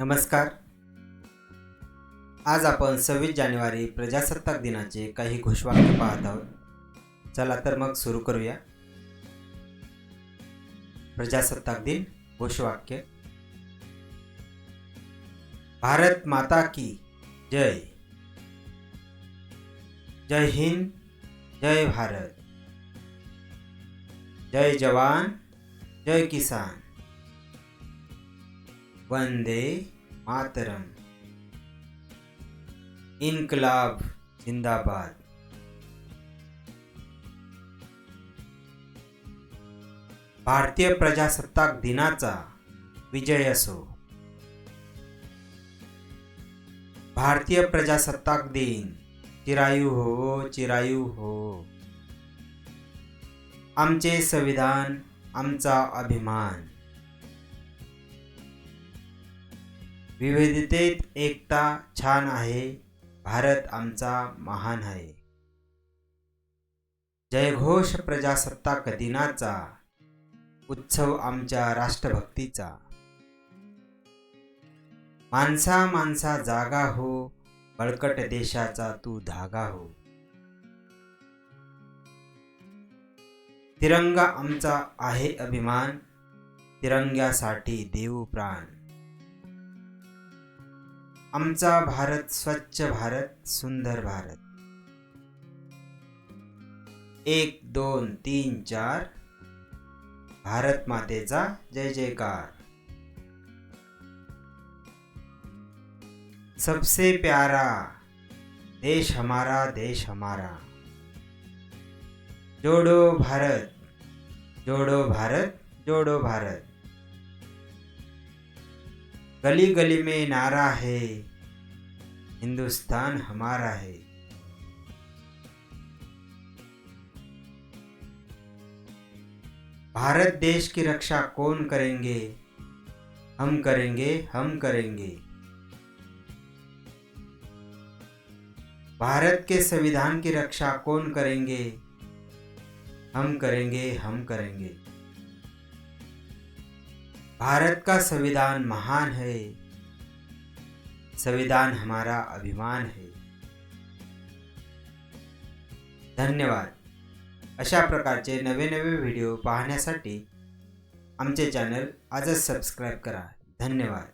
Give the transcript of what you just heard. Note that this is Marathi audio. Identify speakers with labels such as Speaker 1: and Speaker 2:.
Speaker 1: नमस्कार. आज आपण सव्वीस जानेवारी प्रजासत्ताक दिनाचे काही घोषवाक्य पाहत आहोत. चला तर मग सुरू करूया. प्रजासत्ताक दिन घोषवाक्य. भारत माता की जय. जय हिंद जय भारत. जय जवान जय किसान. वंदे मातरम। इनकलाब जिंदाबाद। भारतीय प्रजासत्ताक दिनाचा विजय असो। भारतीय प्रजासत्ताक दिन। चिरायू हो चिरायू हो। आमचे संविधान आमचा अभिमान। विविधतेत एकता छान आहे. भारत आमचा महान आहे. जयघोष प्रजासत्ताक दिनाचा उत्सव आमच्या राष्ट्रभक्तीचा. माणसा माणसा जागा हो बळकट देशाचा तू धागा हो. तिरंगा आमचा आहे अभिमान तिरंग्यासाठी देऊ प्राण. आमचा भारत स्वच्छ भारत सुंदर भारत. एक दोन तीन चार. भारत मातेचा जय जयकार. सबसे प्यारा देश हमारा देश हमारा. जोडो भारत जोडो भारत जोडो भारत. गली गली में नारा है। हिंदुस्तान हमारा है। भारत देश की रक्षा कौन करेंगे? हम करेंगे हम करेंगे। भारत के संविधान की रक्षा कौन करेंगे? हम करेंगे हम करेंगे। भारत का संविधान महान है? संविधान हमारा अभिमान है। धन्यवाद। अशा प्रकारचे नवे नवे व्हिडिओ पाहण्यासाठी आमचे चॅनल आजच सबस्क्राईब करा. धन्यवाद.